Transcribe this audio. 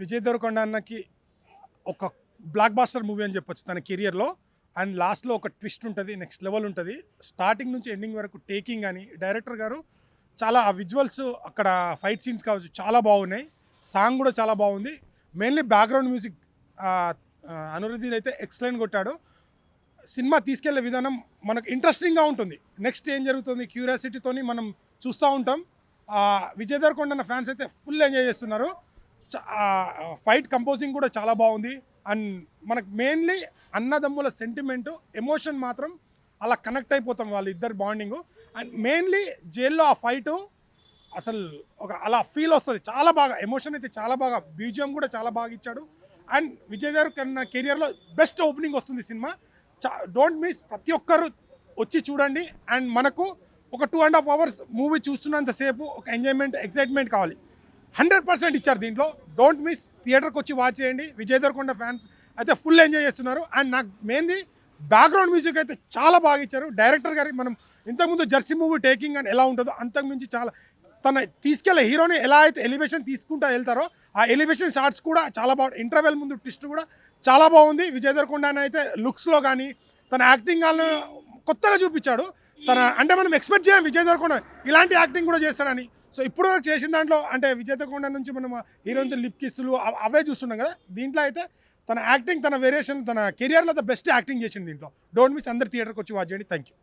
విజయ్ దేవరకొండ అన్నకి ఒక black buster movie అని చెప్పొచ్చు తన కెరియర్లో అండ్ లాస్ట్లో ఒక ట్విస్ట్ ఉంటుంది నెక్స్ట్ లెవెల్ ఉంటుంది. స్టార్టింగ్ నుంచి ఎండింగ్ వరకు టేకింగ్ కానీ డైరెక్టర్ గారు చాలా ఆ విజువల్స్ అక్కడ ఫైట్ సీన్స్ కావచ్చు చాలా బాగున్నాయి. సాంగ్ కూడా చాలా బాగుంది. మెయిన్లీ బ్యాక్గ్రౌండ్ మ్యూజిక్ అనురుద్దీన్ అయితే ఎక్సలెంట్ కొట్టాడు. సినిమా తీసుకెళ్ళే విధానం మనకు ఇంట్రెస్టింగ్గా ఉంటుంది. నెక్స్ట్ ఏం జరుగుతుంది? క్యూరియాసిటీతోని మనం చూస్తూ ఉంటాం. విజయ్ దేవరకొండ ఫ్యాన్స్ అయితే ఫుల్ ఎంజాయ్ చేస్తున్నారు. ఫైట్ కంపోజింగ్ కూడా చాలా బాగుంది. అండ్ మనకు మెయిన్లీ అన్నదమ్ముల సెంటిమెంటు ఎమోషన్ మాత్రం అలా కనెక్ట్ అయిపోతాం వాళ్ళు ఇద్దరు బాండింగ్ అండ్ మెయిన్లీ జైల్లో ఆ ఫైటు అసలు ఒక అలా ఫీల్ వస్తుంది. చాలా బాగా ఎమోషన్ అయితే చాలా బాగా బ్యూజియం కూడా చాలా బాగా ఇచ్చాడు. అండ్ విజయ్ దేవరకొండ కెరియర్లో బెస్ట్ ఓపెనింగ్ వస్తుంది సినిమా. చా డోంట్ మిస్ ప్రతి ఒక్కరు వచ్చి చూడండి. అండ్ మనకు ఒక two and half hours movie చూస్తున్నంతసేపు ఒక ఎంజాయ్మెంట్ ఎక్సైట్మెంట్ కావాలి. హండ్రెడ్ పర్సెంట్ ఇచ్చారు దీంట్లో. డోంట్ మిస్ థియేటర్కి వచ్చి వాచ్ చేయండి. విజయ్ దర్కొండ ఫ్యాన్స్ అయితే ఫుల్ ఎంజాయ్ చేస్తున్నారు. అండ్ నాకు మెయిన్ది బ్యాక్గ్రౌండ్ మ్యూజిక్ అయితే చాలా బాగా ఇచ్చారు. డైరెక్టర్ గారి మనం ఇంతకుముందు జెర్సీ మూవీ టేకింగ్ అని ఎలా ఉంటుందో అంతకుమించి చాలా తన తీసుకెళ్ళే హీరోని ఎలా అయితే ఎలివేషన్ తీసుకుంటా వెళ్తారో ఆ ఎలివేషన్ షార్ట్స్ కూడా చాలా బాగుంది ఇంటర్వెల్ ముందు ట్విస్ట్ కూడా చాలా బాగుంది. విజయ్ దర్కొండ అని అయితే లుక్స్లో కానీ తన యాక్టింగ్ కొత్తగా చూపించాడు. తన అంటే మనం ఎక్స్పెక్ట్ చేయం విజయ్ దేవరకొండ ఇలాంటి యాక్టింగ్ కూడా చేస్తాడని. సో ఇప్పుడు వరకు చేసిన దాంట్లో అంటే విజయ్ దేవరకొండ నుంచి మనం హీరోయిన్ లిప్ కిస్సులు అవే చూస్తున్నాం కదా. దీంట్లో అయితే తన యాక్టింగ్ తన వేరియేషన్ తన కెరియర్లో ద బెస్ట్ యాక్టింగ్ చేసింది దీంట్లో. డోంట్ మిస్ అందరు థియేటర్కి వచ్చి వాచ్ చేయండి. Thank you